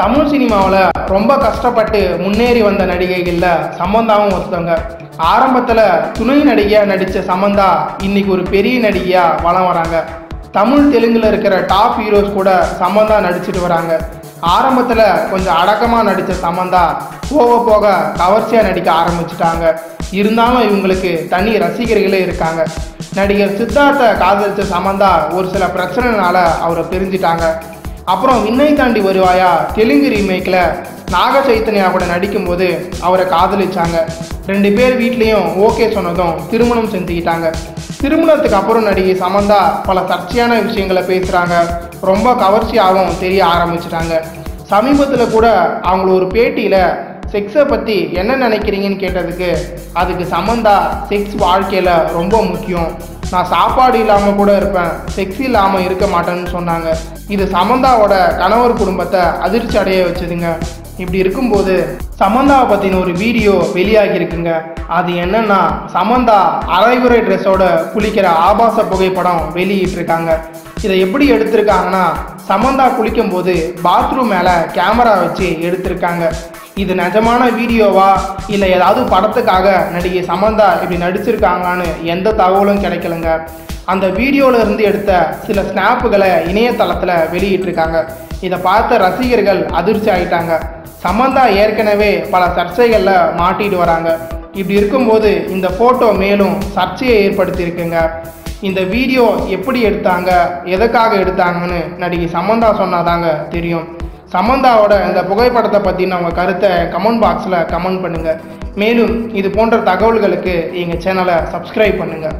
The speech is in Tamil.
தமிழ் சினிமாவில் ரொம்ப கஷ்டப்பட்டு முன்னேறி வந்த நடிகைகளில் சமந்தாவும் ஒருத்தவங்க ஆரம்பத்தில் துணை நடிகையாக நடித்த சமந்தா இன்னைக்கு ஒரு பெரிய நடிகையாக வலம் வராங்க. தமிழ் தெலுங்கில் இருக்கிற டாப் ஹீரோஸ் கூட சமந்தா நடிச்சிட்டு வராங்க. ஆரம்பத்தில் கொஞ்சம் அடக்கமாக நடித்த சமந்தா போக போக கவர்ச்சியாக நடிக்க ஆரம்பிச்சிட்டாங்க. இருந்தாலும் இவங்களுக்கு தனி ரசிகர்களே இருக்காங்க. நடிகர் சித்தார்த்தை காதலித்த சமந்தா ஒரு சில பிரச்சனைனால அவரை பிரிஞ்சிட்டாங்க. அப்புறம் விண்ணை தாண்டி வருவாயா? தெலுங்கு ரீமேக்கில் நாக சைத்தன்யா கூட நடிக்கும்போது அவரை காதலிச்சாங்க. ரெண்டு பேர் வீட்லேயும் ஓகே சொன்னதும் திருமணம் செஞ்சுக்கிட்டாங்க. திருமணத்துக்கு அப்புறம் நடிகை சமந்தா பல சர்ச்சையான விஷயங்களை பேசுகிறாங்க ரொம்ப கவர்ச்சியாகவும் தெரிய ஆரம்பிச்சிட்டாங்க. சமீபத்தில் கூட அவங்கள ஒரு பேட்டியில் செக்ஸை பற்றி என்ன நினைக்கிறீங்கன்னு கேட்டதுக்கு அதுக்கு சமந்தா செக்ஸ் வாழ்க்கையில் ரொம்ப முக்கியம். நான் சாப்பாடு இல்லாமல் கூட இருப்பேன் செக்ஸ் இல்லாமல் இருக்க மாட்டேன்னு சொன்னாங்க. இது சமந்தாவோட கணவர் குடும்பத்தை அதிர்ச்சி அடைய வச்சதுங்க. இப்படி இருக்கும்போது சமந்தாவை பற்றின ஒரு வீடியோ வெளியாகி இருக்குங்க அது என்னன்னா சமந்தா அரைகுறை ட்ரெஸ்ஸோட குளிக்கிற ஆபாச புகைப்படம் வெளியிட்டிருக்காங்க. இதை எப்படி எடுத்திருக்காங்கன்னா சமந்தா குளிக்கும்போது பாத்ரூம் மேலே கேமரா வச்சு எடுத்திருக்காங்க. இது நிஜமான வீடியோவா? இல்லை ஏதாவது படத்துக்காக நடிகை சமந்தா இப்படி நடிச்சிருக்காங்கன்னு எந்த தகவலும் கிடைக்கலங்க. அந்த வீடியோவில் இருந்து எடுத்த சில ஸ்னாப்புகளை இணையதளத்தில் வெளியிட்டிருக்காங்க. இதை பார்த்த ரசிகர்கள் அதிர்ச்சி ஆகிட்டாங்க சமந்தா ஏற்கனவே பல சர்ச்சைகளில் மாட்டிட்டு வராங்க. இப்படி இருக்கும்போது இந்த ஃபோட்டோ மேலும் சர்ச்சையை ஏற்படுத்தியிருக்குங்க. இந்த வீடியோ எப்படி எடுத்தாங்க எதுக்காக எடுத்தாங்கன்னு நடிகை சமந்தா சொன்னாதாங்க தெரியும். சமந்தாவோட இந்த புகைப்படத்தை பற்றின உங்கள் கருத்தை கமெண்ட் பாக்ஸில் கமெண்ட் பண்ணுங்கள் மேலும் இது போன்ற தகவல்களுக்கு எங்கள் சேனலை சப்ஸ்கிரைப் பண்ணுங்கள்